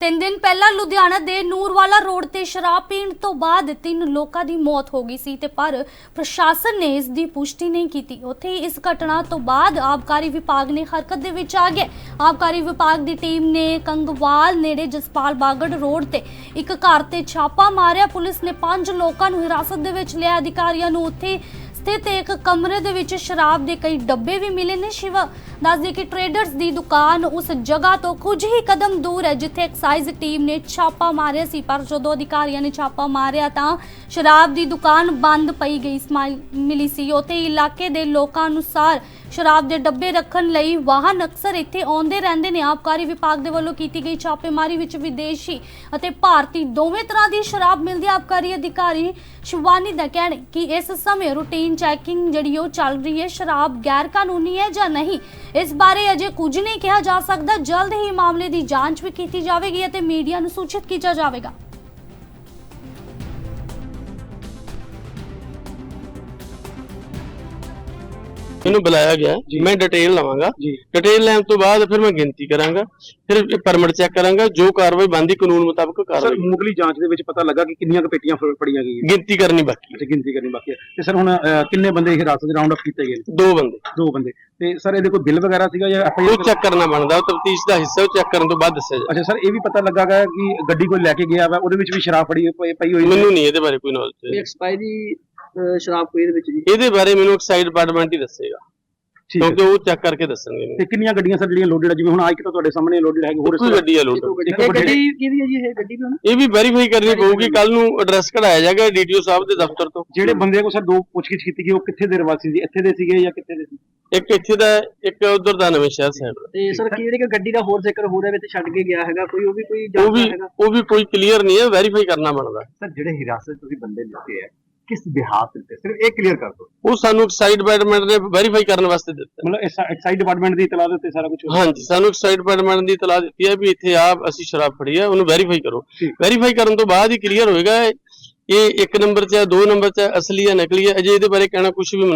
ਤਿੰਨ ਦਿਨ ਪਹਿਲਾਂ ਲੁਧਿਆਣਾ ਦੇ ਨੂਰਵਾਲਾ ਰੋਡ ਤੇ ਸ਼ਰਾਬ ਪੀਣ ਤੋਂ ਬਾਅਦ ਤਿੰਨ ਲੋਕਾਂ ਦੀ ਮੌਤ ਹੋ ਗਈ ਸੀ ਤੇ ਪਰ ਪ੍ਰਸ਼ਾਸਨ ਨੇ ਇਸ ਦੀ ਪੁਸ਼ਟੀ ਨਹੀਂ ਕੀਤੀ। ਉੱਥੇ ਹੀ ਇਸ ਘਟਨਾ ਤੋਂ ਬਾਅਦ ਆਬਕਾਰੀ ਵਿਭਾਗ ਨੇ ਹਰਕਤ ਦੇ ਵਿੱਚ ਆ ਗਿਆ। ਆਬਕਾਰੀ ਵਿਭਾਗ ਦੀ ਟੀਮ ਨੇ ਕੰਗਵਾਲ ਨੇੜੇ ਜਸਪਾਲ ਬਾਗੜ ਰੋਡ ਤੇ ਇੱਕ ਘਰ ਤੇ ਛਾਪਾ ਮਾਰਿਆ। ਪੁਲਿਸ ਨੇ ਪੰਜ ਲੋਕਾਂ ਨੂੰ ਹਿਰਾਸਤ ਦੇ ਵਿੱਚ ਲਿਆ। ਅਧਿਕਾਰੀਆਂ ਨੂੰ ਉੱਥੇ ਸਥਿਤ ਇੱਕ ਕਮਰੇ ਦੇ ਵਿੱਚ ਸ਼ਰਾਬ ਦੇ ਕਈ ਡੱਬੇ ਵੀ ਮਿਲੇ ਨੇ। ਸ਼ਿਵਾ ਦੱਸਦੀ ਕਿ ਟ੍ਰੇਡਰਸ ਦੀ ਦੁਕਾਨ ਉਸ ਜਗ੍ਹਾ ਤੋਂ ਕੁਝ ਹੀ ਕਦਮ ਦੂਰ ਹੈ, ਜਿੱਥੇ ਐਕਸਾਈਜ਼ ਟੀਮ ਨੇ ਛਾਪਾ ਮਾਰਿਆ ਸੀ। ਪਰ ਜਦੋਂ ਅਧਿਕਾਰੀਆਂ ਨੇ ਛਾਪਾ ਮਾਰਿਆ ਤਾਂ ਸ਼ਰਾਬ ਦੀ ਦੁਕਾਨ ਬੰਦ ਪਈ ਗਈ। ਸਮਾਈ ਮਿਲੀ ਸੀ। ਉੱਥੇ ਇਲਾਕੇ ਦੇ ਲੋਕਾਂ ਅਨੁਸਾਰ ਸ਼ਰਾਬ ਦੇ ਡੱਬੇ ਰੱਖਣ ਲਈ ਵਾਹਨ ਅਕਸਰ ਇੱਥੇ ਆਉਂਦੇ ਰਹਿੰਦੇ ਨੇ। ਆਬਕਾਰੀ ਵਿਭਾਗ ਦੇ ਵੱਲੋਂ ਕੀਤੀ ਗਈ ਛਾਪੇਮਾਰੀ ਵਿੱਚ ਵਿਦੇਸ਼ੀ ਅਤੇ ਭਾਰਤੀ ਦੋਵੇਂ ਤਰ੍ਹਾਂ ਦੀ ਸ਼ਰਾਬ ਮਿਲਦੀ ਹੈ। ਆਬਕਾਰੀ ਅਧਿਕਾਰੀ ਸ਼ਿਵਾਨੀ ਦਾ ਕਹਿਣਾ ਕਿ ਇਸ ਸਮੇਂ ਰੂਟੀਨ ਚੈਕਿੰਗ ਜਿਹੜੀ ਉਹ ਚੱਲ ਰਹੀ ਹੈ, ਸ਼ਰਾਬ ਗੈਰ ਕਾਨੂੰਨੀ ਹੈ ਜਾਂ ਨਹੀਂ? ਇਸ ਬਾਰੇ ਅਜੇ ਕੁਝ ਨਹੀਂ ਕਿਹਾ ਜਾ ਸਕਦਾ। ਜਲਦ ਹੀ ਮਾਮਲੇ ਦੀ ਜਾਂਚ ਵੀ ਕੀਤੀ ਜਾਵੇਗੀ ਅਤੇ ਮੀਡੀਆ ਨੂੰ ਸੂਚਿਤ ਕੀਤਾ ਜਾਵੇਗਾ। ਮੈਨੂੰ ਬੁਲਾਇਆ ਗਿਆ। ਮੈਂ ਡਿਟੇਲ ਲਵਾਂਗਾ। ਡਿਟੇਲ ਲੈਣ ਤੋਂ ਬਾਅਦ ਫਿਰ ਮੈਂ ਗਿਣਤੀ ਕਰਾਂਗਾ। ਫਿਰ ਪਰਮਿਟ ਚੈੱਕ ਕਰਾਂਗਾ ਜੋ ਕਾਰਵਾਈ ਬੰਦੀ ਕਾਨੂੰਨ ਮੁਤਾਬਕ ਸਰ ਕਾਰਵਾਈ। ਮੁੱਢਲੀ ਜਾਂਚ ਦੇ ਵਿੱਚ ਪਤਾ ਲੱਗਾ ਕਿ ਕਿੰਨੀਆਂ ਕੁ ਪੇਟੀਆਂ ਫੜ- ਫੜੀਆਂ ਗਈਆਂ। ਗਿਣਤੀ ਕਰਨੀ ਬਾਕੀ ਹੈ। ਅੱਛਾ ਗਿਣਤੀ ਕਰਨੀ ਬਾਕੀ ਹੈ। ਤੇ ਸਰ ਹੁਣ ਕਿੰਨੇ ਬੰਦੇ ਇਹ ਹਿਰਾਸਤ ਦੇ ਰਾਉਂਡ ਅਪ ਕੀਤੇ ਗਏ ਦੋ ਬੰਦੇ। ਦੋ ਬੰਦੇ। ਤੇ ਸਰ ਇਹਦੇ ਕੋਈ ਬਿੱਲ ਵਗੈਰਾ ਸੀਗਾ ਜਾਂ ਐਫ ਉਹ ਚੈੱਕ ਕਰਨਾ ਬਣਦਾ ਉਹ ਤਫਤੀਸ਼ ਦਾ ਹਿੱਸਾ ਉਹ ਚੈੱਕ ਕਰਨ ਤੋਂ ਬਾਅਦ ਦੱਸਿਆ ਜਾਏ ਅੱਛਾ ਸਰ ਇਹ ਵੀ ਪਤਾ ਲੱਗਾ ਗਾ ਕਿ ਗੱਡੀ ਕੋਈ ਲੈ ਕੇ ਗਿਆ ਵਾ ਉਹਦੇ ਵਿੱਚ ਵੀ ਸ਼ਰਾਬ ਫੜੀ ਪਈ ਪਈ ਹੋਈ ਮੈਨੂੰ ਨਹੀਂ ਇਹਦੇ ਬਾਰੇ ਕੋਈ ਨੌਲੇਜ ਐਕਸਪਾਇਰੀ ਸ਼ਰਾਬ ਕੋਈ ਇਹਦੇ ਵਿੱਚ ਜੀ। ਇਹਦੇ ਬਾਰੇ ਮੈਨੂੰ ਐਕਸਾਈਡ ਡਿਪਾਰਟਮੈਂਟ ਹੀ ਦੱਸੇਗਾ। ਠੀਕ ਹੈ। ਕਿਉਂਕਿ ਉਹ ਚੈੱਕ ਕਰਕੇ ਦੱਸਣਗੇ ਮੈਨੂੰ। ਤੇ ਕਿੰਨੀਆਂ ਗੱਡੀਆਂ ਸਰ ਜਿਹੜੀਆਂ ਲੋਡਡ ਜਿਵੇਂ ਹੁਣ ਅੱਜ ਤਾਂ ਤੁਹਾਡੇ ਸਾਹਮਣੇ ਲੋਡਡ ਹੈਗੀ ਹੋਰ ਇਸ ਕੋਈ ਗੱਡੀ ਆ ਲੋਡ ਇੱਕ ਇਹ ਗੱਡੀ ਕਿਹਦੀ ਹੈ ਜੀ ਇਹ ਗੱਡੀ ਵੀ ਹੁਣ ਇਹ ਵੀ ਵੈਰੀਫਾਈ ਕਰਨੀ ਪਊਗੀ ਕੱਲ ਨੂੰ ਐਡਰੈਸ ਕਢਾਇਆ ਜਾਏਗਾ ਡੀਟੀਓ ਸਾਹਿਬ ਦੇ ਦਫ਼ਤਰ ਤੋਂ। ਜਿਹੜੇ ਬੰਦੇ ਕੋ ਸਰ ਦੋ ਪੁੱਛਗਿੱਛ ਕੀਤੀ ਗਈ ਉਹ ਕਿੱਥੇ ਦੇ ਨਿਵਾਸੀ ਸੀ? ਇੱਥੇ ਦੇ ਸੀਗੇ ਜਾਂ ਕਿੱਥੇ ਦੇ ਸੀ? ਇੱਕ ਇੱਥੇ ਦਾ ਇੱਕ ਉਧਰ ਦਾ ਨਵੇਂ ਸ਼ਹਿਰ ਦਾ। ਤੇ ਸਰ ਕੀ ਜਿਹੜੀ ਕਿ ਗੱਡੀ ਦਾ ਹੋਰ ਜ਼ਿਕਰ ਹੋ ਰਿਹਾ ਵਿੱਚ ਛੱਡ ਕੇ ਗਿਆ ਹੈਗਾ ਕੋਈ ਉਹ ਵੀ ਕੋਈ ਜਾਣਦਾ ਹੈਗਾ? ਉਹ ਵੀ ਕੋਈ ਕਲੀਅਰ ਨਹੀਂ ਹੈ ਵੈਰੀਫਾਈ ਕਰਨਾ ਬਣਦਾ। ਸਰ ਜਿਹੜੇ ਹਿਰਾਸਤ ਤੁਸੀਂ ਬੰਦੇ ਲਿੱਤੇ ਹੈ ਕਿਸ ਬਿਹਾਰ ਤੇ ਸਿਰਫ ਇਹ ਕਲੀਅਰ ਕਰ ਦਿਓ। ਉਹ ਸਾਨੂੰ ਐਕਸਾਈਡ ਡਿਪਾਰਟਮੈਂਟ ਨੇ ਵੈਰੀਫਾਈ ਕਰਨ ਵਾਸਤੇ ਦਿੱਤਾ। ਮਤਲਬ ਐਕਸਾਈਜ਼ ਡਿਪਾਰਟਮੈਂਟ ਦੀ ਇਤਲਾਹ ਦੇ ਉੱਤੇ ਸਾਰਾ ਕੁਝ ਹਾਂਜੀ ਸਾਨੂੰ ਐਕਸਾਈਡ ਡਿਪਾਰਟਮੈਂਟ ਦੀ ਇਤਲਾਹ ਦਿੱਤੀ ਹੈ ਵੀ ਇੱਥੇ ਆ ਅਸੀਂ ਸ਼ਰਾਬ ਫੜੀ ਹੈ ਉਹਨੂੰ ਵੈਰੀਫਾਈ ਕਰੋ। ਵੈਰੀਫਾਈ ਕਰਨ ਤੋਂ ਬਾਅਦ ਹੀ ਕਲੀਅਰ ਹੋਏਗਾ ਇਹ ਇੱਕ ਨੰਬਰ 'ਚ ਹੈ ਦੋ ਨੰਬਰ 'ਚ ਹੈ ਅਸਲੀ ਹੈ ਨਕਲੀ ਹੈ ਅਜੇ ਇਹਦੇ ਬਾਰੇ ਕਹਿਣਾ ਕੁਝ ਵੀ